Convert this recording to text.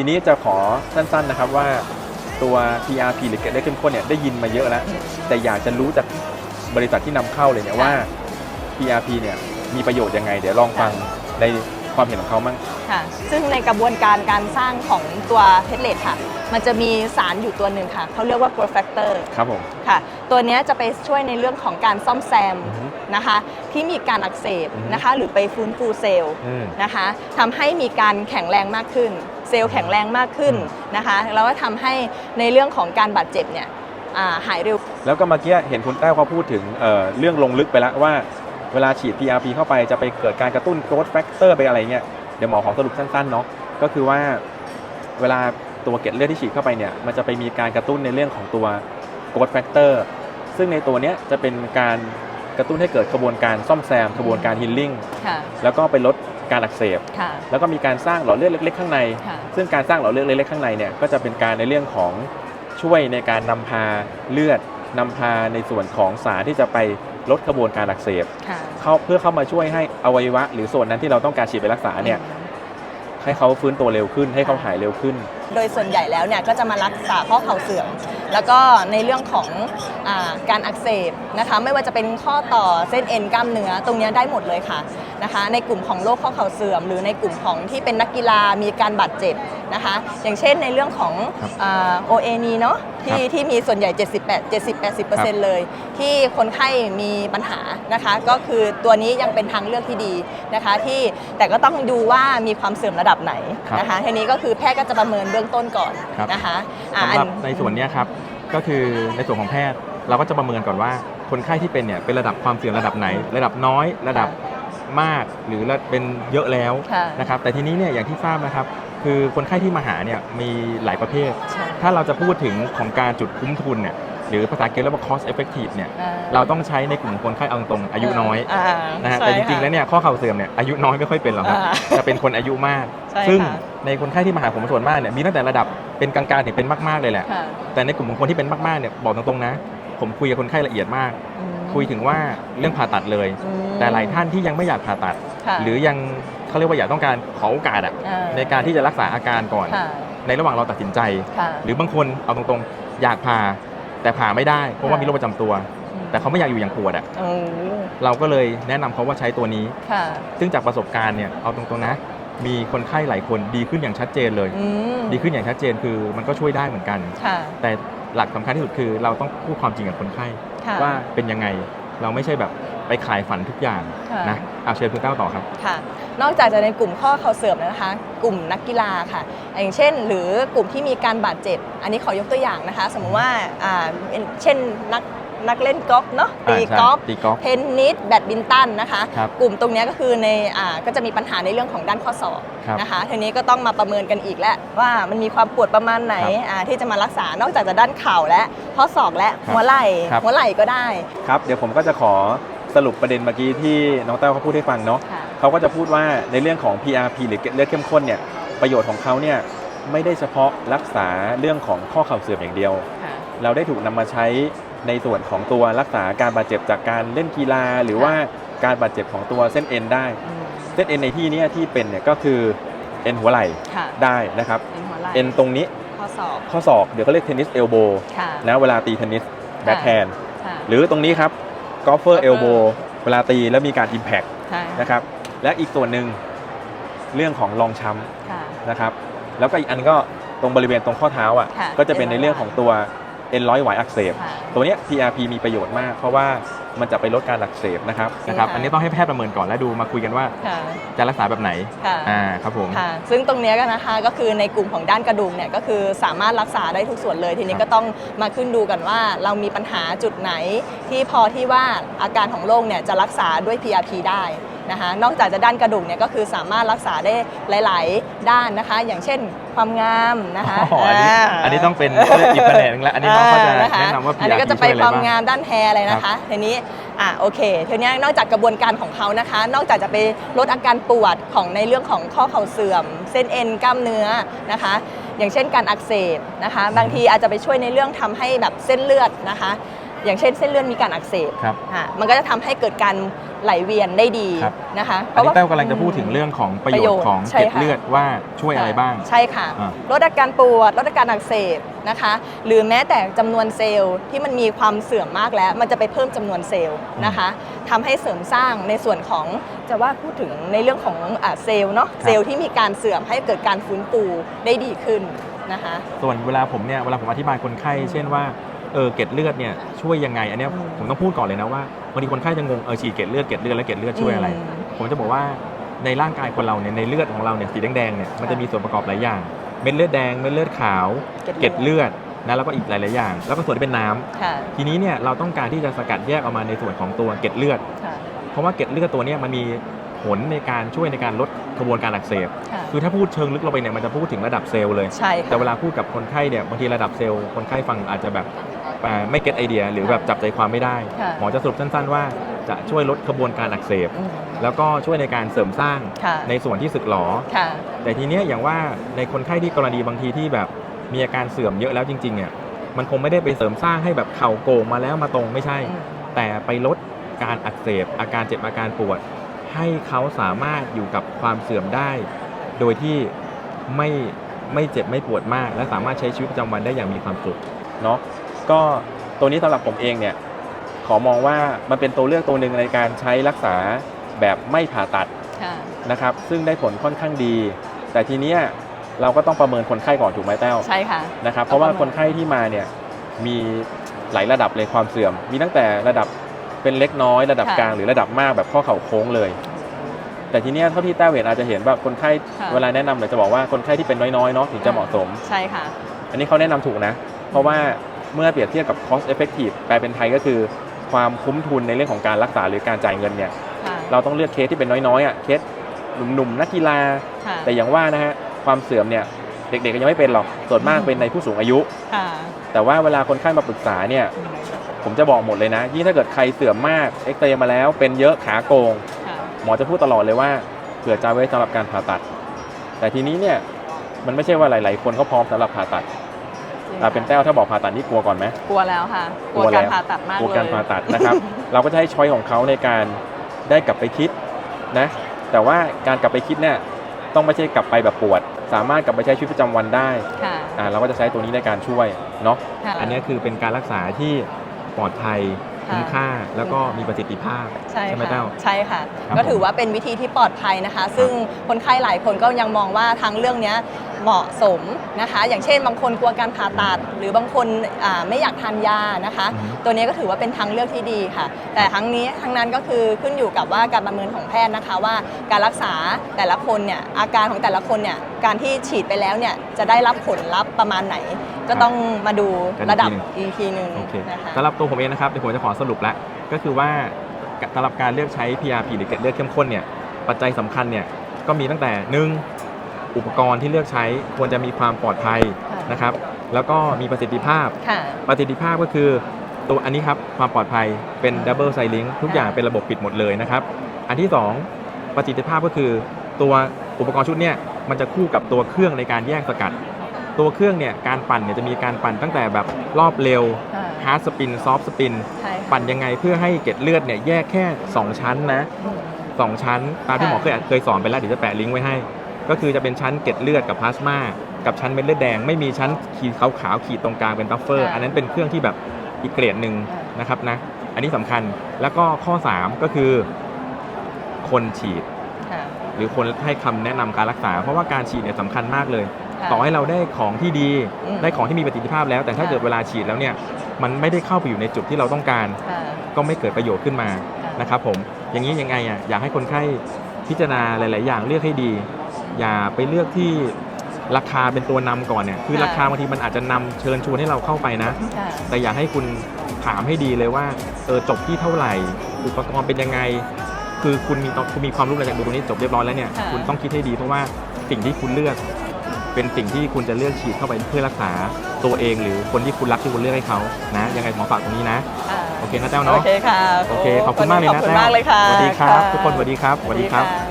ทีนี้จะขอสั้นๆนะครับว่าตัว PRP หรือเกล็ดเลือดเข้มข้นเนี่ยได้ยินมาเยอะแล้ว แต่อยากจะรู้จากบริษัทที่นำเข้าเลยเนี่ยว่า PRP เนี่ยมีประโยชน์ยังไง เดี๋ยวลองฟังในความเห็นของเขามั่งค่ะ ซึ่งในกระบวนการการสร้างของตัวเพชรเลดค่ะ มันจะมีสารอยู่ตัวหนึ่งค่ะเขาเรียกว่า growth factor ครับผม ค่ะ ตัวเนี้ยจะไปช่วยในเรื่องของการซ่อมแซมอือฮึนะคะ ที่มีการอักเสบอือฮึนะคะ หรือไปฟื้นฟูเซลล์อืมนะคะทำให้มีการแข็งแรงมากขึ้น เซลล์แข็งแรงมากขึ้นอืมนะคะแล้วก็ทำให้ในเรื่องของการบาดเจ็บเนี่ยอ่าหายเร็ว แล้วก็เมื่อกี้เห็นคุณแต้วเขาพูดถึงเอ่อเรื่องลงลึกไปแล้วว่า เวลาฉีด PRP เข้าไปจะไปเกิดการกระตุ้น growth factor ไปอะไรเงี้ย เดี๋ยวหมอขอสรุปสั้นๆเนาะ ก็คือว่าเวลา ตัวเกล็ดเลือดที่ฉีดเข้าไปเนี่ยมันจะไปมีการกระตุ้นในเรื่องของตัว growth factor ซึ่งในตัวเนี้ยจะเป็นการกระตุ้นให้เกิดกระบวนการซ่อมแซมกระบวนการ healing ค่ะแล้วก็ไปลดการอักเสบค่ะแล้วก็มีการสร้างหลอดเลือดเล็ก ๆ ข้างในค่ะซึ่งการสร้างหลอดเลือดเล็กๆข้างในเนี่ยก็จะเป็นการในเรื่องของช่วยในการนำพาเลือดนำพาในส่วนของสารที่จะไปลดกระบวนการอักเสบค่ะเข้าเพื่อเข้ามาช่วยให้อวัยวะ หรือส่วนนั้นที่เราต้องการฉีดไปรักษาเนี่ย ให้เขาฟื้นตัวเร็วขึ้น ให้เขาหายเร็วขึ้น โดยส่วนใหญ่แล้วเนี่ยก็จะมารักษาข้อเข่าเสื่อมแล้วก็ในเรื่องของอาการอักเสบนะคะ ไม่ว่าจะเป็นข้อต่อเส้นเอ็นกล้ามเนื้อตรงเนี้ยได้หมดเลยค่ะ นะคะในกลุ่มของโรคข้อเข่าเสื่อม หรือในกลุ่มของที่เป็นนักกีฬามีการบาดเจ็บนะคะ อย่างเช่นในเรื่องของครับโอเอนีเนาะที่ครับที่มีส่วนใหญ่ 78 70 80 เลย ที่คนไข้มีปัญหานะคะ ก็คือตัวนี้ยังเป็นทางเลือกที่ดีนะคะที่แต่ก็ต้องดูว่ามีความเสื่อมระดับไหนนะคะทีนี้ก็คือแพทย์ก็จะประเมินเบื้องต้นก่อนครับนะคะอ่าสำหรับอันในส่วนเนี้ยครับก็คือในส่วนของแพทย์เราก็จะประเมินก่อนว่าคนไข้ที่เป็นเนี่ยเป็นระดับความเสี่ยงระดับไหน ระดับน้อย ระดับ มากหรือระเป็นเยอะแล้วค่ะนะครับแต่ทีนี้เนี่ยอย่างที่ทราบนะครับ คือคนไข้ที่มาหาเนี่ยมีหลายประเภทใช่ถ้าเราจะพูดถึงของการจุดคุ้มทุนเนี่ยหรือภาษาอังกฤษเรียกว่า cost effective เนี่ยอ่เราต้องใช้ในกลุ่มคนไข้เอาตรงๆอายุน้อยานะฮะใช่แต่จริงๆค่ะแล้วเนี่ยข้อเข่าเสื่อมเนี่ยอายุน้อยไม่ค่อยเป็นหรอกครับอ่าจะเป็นคนอายุมากใช่ซึ่งค่ะในคนไข้ที่มาหาผมส่วนมากเนี่ยมีตั้งแต่ระดับเป็นกลางๆถึงเป็นมากๆเลยแหละค่ะแต่ในกลุ่มของคนที่เป็นมากๆเนี่ยบอกตรงๆนะ ผมคุยกับคนไข้ละเอียดมากอืม คุยถึงว่าเรื่องผ่าตัดเลย อืม แต่หลายท่านที่ยังไม่อยากผ่าตัด ค่ะ หรือยังเขาเรียกว่าอยากต้องการขอโอกาสอะอ่า ในการที่จะรักษาอาการก่อน ค่ะ ในระหว่างเราตัดสินใจ ค่ะ หรือบางคนเอาตรงๆ อยากผ่าแต่ผ่าไม่ได้เพราะว่าค่ะ มีโรคประจำตัว แต่เขาไม่อยากอยู่อย่างปวดอะโอ้เราก็เลยแนะนำเขาว่าใช้ตัวนี้ ค่ะ ซึ่งจากประสบการณ์เนี่ยเอาตรงๆนะ มีคนไข้หลายคนดีขึ้นอย่างชัดเจนเลย อืมดีขึ้นอย่างชัดเจนคือมันก็ช่วยได้เหมือนกัน ค่ะ แต่หลักสำคัญที่สุดคือเราต้องพูดความจริงกับคนไข้ ค่ะว่าเป็นยังไง เราไม่ใช่แบบไปขายฝันทุกอย่างค่ะ นะเอาเชิญคุณเต้าต่อครับ ค่ะ นอกจากจะในกลุ่มข้อเข่าเสื่อมแล้วนะคะ กลุ่มนักกีฬาค่ะ อย่างเช่น หรือกลุ่มที่มีการบาดเจ็บ อันนี้ขอยกตัวอย่างนะคะ สมมติว่าอ่าเป็นเช่นนัก นักเล่นกอล์ฟเนาะอ่าตีใช่กอล์ฟตีกอล์ฟเทนนิสแบดมินตันนะคะ ครับกลุ่มตรงเนี้ยก็คือในอ่าก็จะมีปัญหาในเรื่องของด้านข้อศอกครับนะคะทีนี้ก็ต้องมาประเมินกันอีกแล้วว่ามันมีความปวดประมาณไหนครับอ่าที่จะมารักษานอกจากจะด้านเข่าและข้อศอกและครับหัวไหล่ครับ หัวไหล่ก็ได้ครับเดี๋ยวผมก็จะขอสรุปประเด็นเมื่อกี้ที่น้องเต้าเขาพูดให้ฟังเนาะค่ะ เขาก็จะพูดว่าในเรื่องของ PRP หรือเกล็ดเลือดเข้มข้นเนี่ยประโยชน์ของเขาเนี่ยไม่ได้เฉพาะรักษาเรื่องของข้อเข่าเสื่อมอย่างเดียวค่ะเราได้ถูกนำมาใช้ ในส่วนของตัวรักษาการบาดเจ็บจากการเล่นกีฬา หรือว่าการบาดเจ็บของตัวเส้นเอ็นได้อืมเส้นเอ็นในที่เนี้ยที่เป็นเนี่ยก็คือเอ็นหัวไหล่ค่ะได้นะครับเป็นหัวไหล่เอ็นตรงนี้ข้อศอกข้อศอกเดี๋ยวเขาเรียกเทนนิสเอลโบค่ะนะเวลาตีเทนนิสแบ็คแฮนด์ค่ะหรือตรงนี้ครับกอล์ฟเฟอร์เอลโบ golfer เวลาตีแล้วมีการอิมแพ t ใช่นะครับและอีกส่วนหนึ่งเรื่องของรองช้ำค่ะนะครับแล้วก็อีกอันก็ตรงบริเวณตรงข้อเท้าอะค่ะก็จะเป็นในเรื่องของตัว เอ็นร้อยไหวอักเสบ ค่ะ ตัวเนี้ย PRP มีประโยชน์มาก เพราะว่ามันจะไปลดการอักเสบนะครับใช่นะครับค่ะ อันนี้ต้องให้แพทย์ประเมินก่อนแล้วดูมาคุยกันว่าค่ะ จะรักษาแบบไหนค่ะ อ่าครับผม ค่ะ ซึ่งตรงเนี้ยก็นะคะก็คือในกลุ่มของด้านกระดูกเนี่ยก็คือสามารถรักษาได้ทุกส่วนเลย ทีนี้ครับก็ต้องมาขึ้นดูกันว่าเรามีปัญหาจุดไหน ที่พอที่ว่าอาการของโรคเนี่ยจะรักษาด้วย PRP ได้นะคะ นอกจากจะด้านกระดูกเนี่ยก็คือสามารถรักษาได้หลาย ๆ ด้านนะคะ อย่างเช่น ความงามนะคะอ๋ออันนี้าอันนี้ต้องเป็นอีกแผนกหนึงแล้วอันนี้น้องก็จะอ่าคแนะนำว่าอันนี้ PRP ก็จะไปช่วยอะไรความบ้าง งามด้านแฮร์เลยนะคะทีนี้อะโอเคทีนี้นอกจากกระบวนการของเขานะคะ นอกจากจะไปลดอาการปวดของในเรื่องของข้อเข่าเสื่อม เส้นเอ็นกล้ามเนื้อนะคะ อย่างเช่นการอักเสบนะคะ บางทีอาจจะไปช่วยในเรื่องทำให้แบบเส้นเลือดนะคะ อย่างเช่นเส้นเลือดมีการอักเสบ ครับ อะมันก็จะทำให้เกิดการ ไหลเวียนได้ดีครับ นะคะอันนี้แต้วกำลังจะพูดถึงเรื่องของประโยชน์ของใช่เกล็ดค่ะเลือดว่าช่วยอะไรบ้าง ใช่ค่ะ อ่า ลดอาการปวด ลดอาการอักเสบนะคะ หรือแม้แต่จำนวนเซลล์ที่มันมีความเสื่อมมากแล้ว มันจะไปเพิ่มจำนวนเซลล์นะคะทำให้เสริมสร้างในส่วนของจะว่าพูดถึงในเรื่องของอะเซลล์เนาะ เซลล์ที่มีการเสื่อมให้เกิดการฟื้นฟูได้ดีขึ้นนะคะ ส่วนเวลาผมเนี่ยเวลาผมอธิบายคนไข้ เช่นว่าเออเกล็ดเลือดเนี่ยช่วยยังไงอันเนี้ยอืมผมต้องพูดก่อนเลยนะว่าบางทีคนไข้จะงงเออฉีดเกล็ดเลือดเกล็ดเลือดแล้วเกล็ดเลือดช่วยอะไรอืมผมจะบอกว่าในร่างกายคนเราเนี่ยในเลือดของเราเนี่ยสีแดงๆเนี่ยมันจะค่ะมีส่วนประกอบหลายอย่าง เม็ดเลือดแดงเม็ดเลือดขาวเกล็ดเกล็ดเลืเลืออดดนะแล้วก็อีกหลายๆอย่าง แล้วก็ส่วนที่เป็นน้ำค่ะทีนี้เนี่ยเราต้องการที่จะสกัดแยกออกมาในส่วนของตัวเกล็ดเลือดค่ะเพราะว่าเกล็ดเลือดตัวเนี้มันมีผลในการช่วยในการลดกระบวนการอักเสบ ค่ะคือถ้าพูดเชิงลึกลงไปเนี่ยมันจะพูดถึงระดับเซลล์เลย ใช่แต่ค่ะ เวลาพูดกับคนไข้เนี่ยบางทีระดับเซลล์คนไข้ฟังอาจจะแบบอ่าไม่เก็ตไอเดีย หรือแบบจับใจความไม่ได้ ค่ะ หมอจะสรุปสั้นๆว่าจะช่วยลดกระบวนการอักเสบ อืม แล้วก็ช่วยในการเสริมสร้างค่ะ ในส่วนที่สึกหรอ ค่ะ แต่ทีเนี้ยอย่างว่าในคนไข้ที่กรณีบางทีที่แบบมีอาการเสื่อมเยอะแล้วจริงๆเนี่ยมันคงไม่ได้ไปเสริมสร้างให้แบบเข่าโก่งมาแล้วมาตรงไม่ใช่ อืม แต่ไปลดการอักเสบ อาการเจ็บอาการปวด ให้เขาสามารถอยู่กับความเสื่อมได้ โดยที่ไม่ไม่เจ็บไม่ปวดมาก และสามารถใช้ชีวิตประจำวันได้อย่างมีความสุขเนาะก็ตัวนี้สำหรับผมเองเนี่ยขอมองว่ามันเป็นตัวเลือกตัวหนึ่งในการใช้รักษาแบบไม่ผ่าตัดค่ะนะครับ ซึ่งได้ผลค่อนข้างดี แต่ทีเนี้ยเราก็ต้องประเมินคนไข้ก่อนถูกไหมแต้วใช่ค่ะนะครับต้เพองราะว่าประเมินคนไข้ที่มาเนี่ยมีหลายระดับเลยความเสื่อม มีตั้งแต่ระดับเป็นเล็กน้อยระดับกลางหรือระดับมากแบบข้อเข่าโค้งเลย แต่ทีเนี้ยเท่าที่แต้วเห็นอาจจะเห็นว่าคนไข้ค่ะ เวลาแนะนำเนี่ยจะบอกว่าคนไข้ที่เป็นน้อยๆเนาะถึงจะเหมาะสม ใช่ค่ะ อันนี้เขาแนะนำถูกนะ เพราะว่าเมื่อเปรียบเทียบกับ cost effective แปลเป็นไทยก็คือความคุ้มทุนในเรื่องของการรักษาหรือการจ่ายเงินเนี่ย ค่ะเราต้องเลือกเคสที่เป็นน้อยๆอะ เคสหนุ่มๆนักกีฬา ค่ะแต่อย่างว่านะฮะ ความเสื่อมเนี่ย เด็กๆก็ยังไม่เป็นหรอก ส่วนมากเป็นในผู้สูงอายุ ค่ะแต่ว่าเวลาคนไข้มาปรึกษาเนี่ย ผมจะบอกหมดเลยนะ ยิ่งถ้าเกิดใครเสื่อมมาก เอ็กซเรย์มาแล้ว เป็นเยอะขาโกงค่ะห มอจะพูดตลอดเลยว่าเผื่อจะไว้สำหรับการผ่าตัด แต่ทีนี้เนี่ยมันไม่ใช่ว่าหลาย ๆ คนเขาพร้อมสำหรับผ่าตัดอ่าเป็นแต้วถ้าบอกผ่าตัดนี่กลัวก่อนไหมกลัวแล้วค่ะ กลัวกลัวแล้วการผ่าตัดมากกลัวเลยการผ่าตัดนะครับ เราก็จะให้ช้อยของเขาในการได้กลับไปคิดนะ แต่ว่าการกลับไปคิดเนี่ยต้องไม่ใช่กลับไปแบบปวด สามารถกลับไปใช้ชีวิตประจำวันได้ค่ะอ่าเราก็จะใช้ตัวนี้ในการช่วยเนาะค่ะอันนี้คือเป็นการรักษาที่ปลอดภัย ค่ะคุ้มค่าแล้วก็มีประสิทธิภาพใช่ไหมค่ะเต้า ใช่ค่ะ ครับก็ถือว่าเป็นวิธีที่ปลอดภัยนะคะ ซึ่งคนไข้หลายคนก็ยังมองว่าทางเรื่องเนี้ย เหมาะสมนะคะ อย่างเช่น บางคนกลัวการผ่าตัด หรือบางคนอ่าไม่อยากทานยานะคะอือฮึตัวนี้ก็ถือว่าเป็นทางเลือกที่ดีค่ะ แต่ทั้งนี้ทั้งนั้นก็คือขึ้นอยู่กับว่าการประเมินของแพทย์นะคะว่าการรักษาแต่ละคนเนี่ยอาการของแต่ละคนเนี่ยการที่ฉีดไปแล้วเนี่ยจะได้รับผลลัพธ์ประมาณไหน ก็ต้องมาดูระดับอีกทีหนึ่งโอเคนะคะสำหรับตัวผมเองนะครับเดี๋ยวผมจะขอสรุปแล้วก็คือว่าสำหรับการเลือกใช้ PRP หรือเกล็ดเลือดเข้มข้นเนี่ยปัจจัยสำคัญเนี่ยก็มีตั้งแต่หนึ่ง อุปกรณ์ที่เลือกใช้ควรจะมีความปลอดภัยค่ะนะครับ แล้วก็มีประสิทธิภาพค่ะประสิทธิภาพก็คือตัวอันนี้ครับความปลอดภัยเป็นดับเบิลไซลิงทุกอย่างเป็นระบบปิดหมดเลยนะครับ อันที่ 2 ประสิทธิภาพก็คือ ตัวอุปกรณ์ชุดเนี้ยมันจะคู่กับตัวเครื่องในการแยกสกัด ตัวเครื่องเนี่ยการปั่นเนี่ยจะมีการปั่นตั้งแต่แบบรอบเร็วค่ะฮาร์ดสปินซอฟต์สปินใช่ค่ะปั่นยังไงเพื่อให้เกล็ดเลือดเนี่ยแยกแค่ 2 ชั้นนะอืมสองชั้น ตามที่หมอเคยเคยสอนไปแล้วเดี๋ยวจะแปะลิงก์ไว้ให้ ก็คือจะเป็นชั้นเกล็ดเลือดกับพลาสมากับชั้นเม็ดเลือดแดง ไม่มีชั้นขีดขาวๆขีดตรงกลางเป็นบัฟเฟอร์ค่ะอันนั้นเป็นเครื่องที่แบบอีกเกรดหนึ่งค่ะนะครับนะอันนี้สำคัญแล้วก็ข้อ 3 ก็คือ คนฉีดค่ะหรือคนให้คำแนะนำการรักษา เพราะว่าการฉีดเนี่ยสำคัญมากเลยค่ะต่อให้เราได้ของที่ดีอืมได้ของที่มีประสิทธิภาพแล้ว แต่ถ้าค่ะเกิดเวลาฉีดแล้วเนี่ยมันไม่ได้เข้าไปอยู่ในจุดที่เราต้องการค่ะก็ไม่เกิดประโยชน์ขึ้นมาค่ะนะครับผมอย่างนี้ยังไงอะอยากให้คนไข้พิจารณาหลาย ๆ อย่างเลือกให้ดี อย่าไปเลือกที่ราคาเป็นตัวนำก่อนเนี่ยคือค่ะ ราคาบางทีมันอาจจะนำเชิญชวนให้เราเข้าไปนะ ค่ะ แต่อยากให้คุณถามให้ดีเลยว่าเออจบที่เท่าไหร่ อุปกรณ์เป็นยังไง คือคุณมีคุณมีความรู้อะไรจากดูตรงนี้จบเรียบร้อยแล้วเนี่ยค่ะ คุณต้องคิดให้ดีเพราะว่าสิ่งที่คุณเลือก เป็นสิ่งที่คุณจะเลือกฉีดเข้าไปเพื่อรักษาตัวเอง หรือคนที่คุณรักที่คุณเลือกให้เขานะยังไงหมอฝากตรงนี้นะค่ะโอเคนะแต้วโอเนาะเคค่ะโอเคขอบคุณมากเลยขอบนะคุณแต้วมากเลยค่ะสวัสดีครับะทุกคนสวัสดีครับสวัสดีครับค่ะ